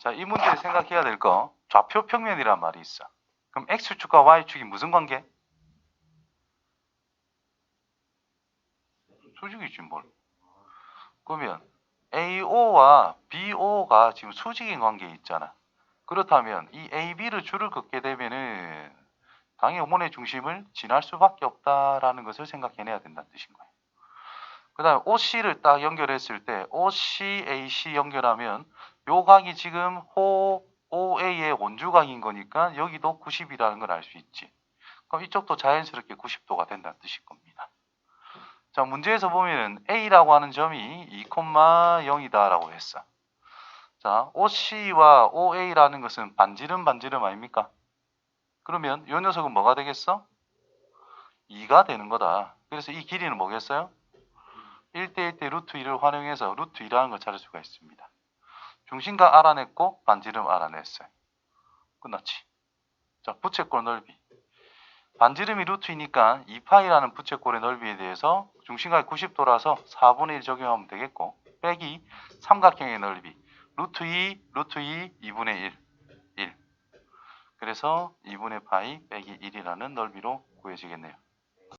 자, 이 문제 생각해야 될 거 좌표 평면이란 말이 있어. 그럼 x축과 y축이 무슨 관계? 수직이지 뭘. 그러면 AO와 BO가 지금 수직인 관계에 있잖아. 그렇다면 이 AB를 줄을 긋게 되면은 당의 원의 중심을 지날 수밖에 없다라는 것을 생각해내야 된다는 뜻인 거예요. 그 다음에 OC를 딱 연결했을 때 OC, AC 연결하면 요 각이 지금 호 OA의 원주각인 거니까 여기도 90이라는 걸 알 수 있지. 그럼 이쪽도 자연스럽게 90도가 된다는 뜻일 겁니다. 자, 문제에서 보면은 A라고 하는 점이 2,0이다라고 했어. 자, OC와 OA라는 것은 반지름 반지름 아닙니까? 그러면 이 녀석은 뭐가 되겠어? 2가 되는 거다. 그래서 이 길이는 뭐겠어요? 1대 1 대 루트 2를 활용해서 루트 2라는 걸 찾을 수가 있습니다. 중심각 알아냈고 반지름 알아냈어요. 끝났지. 자, 부채꼴 넓이. 반지름이 루트이니까 2파이라는 부채꼴의 넓이에 대해서 중심각이 90도라서 4분의 1 적용하면 되겠고 빼기 삼각형의 넓이 루트 2, 루트 2, 2분의 1, 1. 그래서 2분의 파이 빼기 1이라는 넓이로 구해지겠네요.